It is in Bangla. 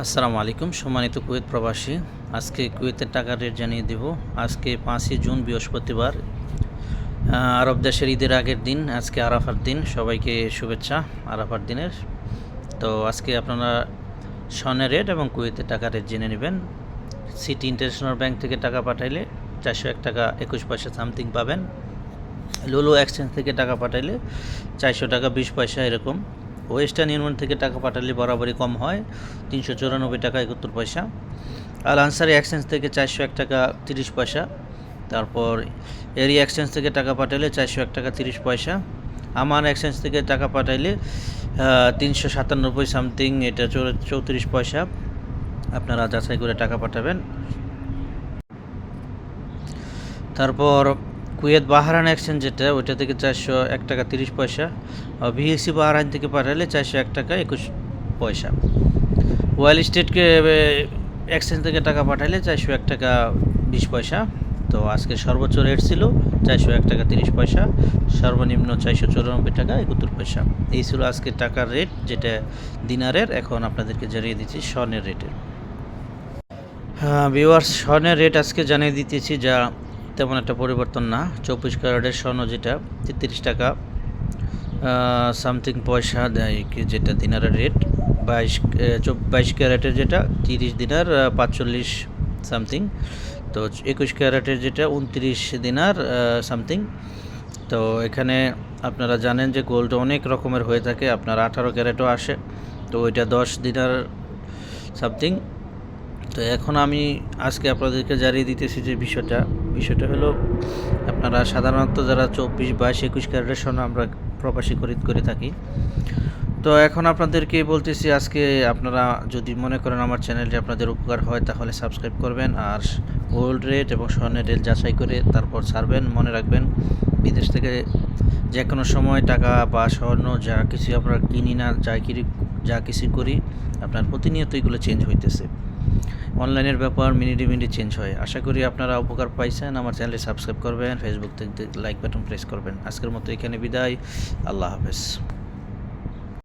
আসসালামু আলাইকুম, সম্মানিত কুয়েত প্রবাসী। আজকে কুয়েতের টাকার রেট জানিয়ে দেব। আজকে পাঁচই জুন, বৃহস্পতিবার। আরব দেশের ঈদের আগের দিন, আজকে আরাফার দিন। সবাইকে শুভেচ্ছা, আরাফার দিনের। তো আজকে আপনারা স্বর্ণের রেট এবং কুয়েতের টাকা রেট জেনে নেবেন। সিটি ইন্টারন্যাশনাল ব্যাংক থেকে টাকা পাঠাইলে চারশো এক টাকা একুশ পয়সা সামথিং পাবেন। লুলু এক্সচেঞ্জ থেকে টাকা পাঠাইলে চারশো টাকা, বিশ পয়সা এরকম। ওয়েস্টার্ন ইউনিয়ন থেকে টাকা পাঠালে বরাবরই কম হয়, তিনশো চুরানব্বই টাকা একাত্তর পয়সা। আর আনসারি এক্সচেঞ্জ থেকে চারশো এক টাকা তিরিশ পয়সা। তারপর এরিয়া এক্সচেঞ্জ থেকে টাকা পাঠালে চারশো এক টাকা তিরিশ পয়সা। আমার এক্সচেঞ্জ থেকে টাকা পাঠাইলে তিনশো সাতানব্বই সামথিং এটা চৌত্রিশ পয়সা। আপনারা যাচাই করে টাকা পাঠাবেন। তারপর কুয়েত বাহারান এক্সচেঞ্জ যেটা, ওইটা থেকে চারশো এক টাকা তিরিশ পয়সা ভিএসসি বাহারান থেকে পাঠালে চারশো এক টাকা একুশ পয়সা। ওয়াইল স্টেটকে এক্সচেঞ্জ থেকে টাকা পাঠালে চারশো এক টাকা বিশ পয়সা। তো আজকে সর্বোচ্চ রেট ছিল চারশো এক টাকা তিরিশ পয়সা, সর্বনিম্ন চারশো চৌরানব্বই টাকা একাত্তর পয়সা। এই ছিল আজকে টাকার রেট, যেটা দিনারের। এখন আপনাদেরকে জানিয়ে দিচ্ছি স্বর্ণের রেটের। হ্যাঁ ভিওয়ার্স স্বর্ণের রেট আজকে জানিয়ে দিতেছি যা তেমন একটা পরিবর্তন না। চব্বিশ ক্যারেটের স্বর্ণ যেটা, তেত্রিশ টাকা সামথিং পয়সা দেয় যেটা দিনারের রেট বাইশ বাইশ ক্যারেটের যেটা, তিরিশ দিনার পাঁচচল্লিশ সামথিং তো একুশ ক্যারেটের যেটা, উনত্রিশ দিনার সামথিং তো এখানে আপনারা জানেন যে গোল্ড অনেক রকমের হয়ে থাকে, আপনার আঠারো ক্যারেটও আসে, তো ওইটা দশ দিনার সামথিং তো এখন আমি আজকে আপনাদেরকে জানিয়ে দিতেছি যে বিষয়টা। বিষয়টা হলো, আপনারা সাধারণত যারা চব্বিশ, বাইশ, একুশ ক্যারেটের আমরা প্রবাসী খরিদ করে থাকি। তো এখন আপনাদেরকে বলতেছি, আজকে আপনারা যদি মনে করেন আমার চ্যানেলটি আপনাদের উপকার হয়, তাহলে সাবস্ক্রাইব করবেন আর গোল্ড রেট এবং স্বর্ণের রেট যাচাই করে তারপর ছাড়বেন। মনে রাখবেন, বিদেশ থেকে যে কোনো সময় টাকা বা স্বর্ণ যা কিছু আমরা কিনি না, যা কিনি যা কিছু করি, আপনার প্রতিনিয়ত এগুলো চেঞ্জ হইতেছে। অনলাইনের ব্যাপার মিনিটে মিনিটে চেঞ্জ হয়। আশা করি আপনারা উপকার পাইছেন। আমার চ্যানেলে সাবস্ক্রাইব করবেন ফেসবুক থেকে লাইক বাটন প্রেস করবেন। আজকের মতো এখানে বিদায়। আল্লাহ হাফেজ।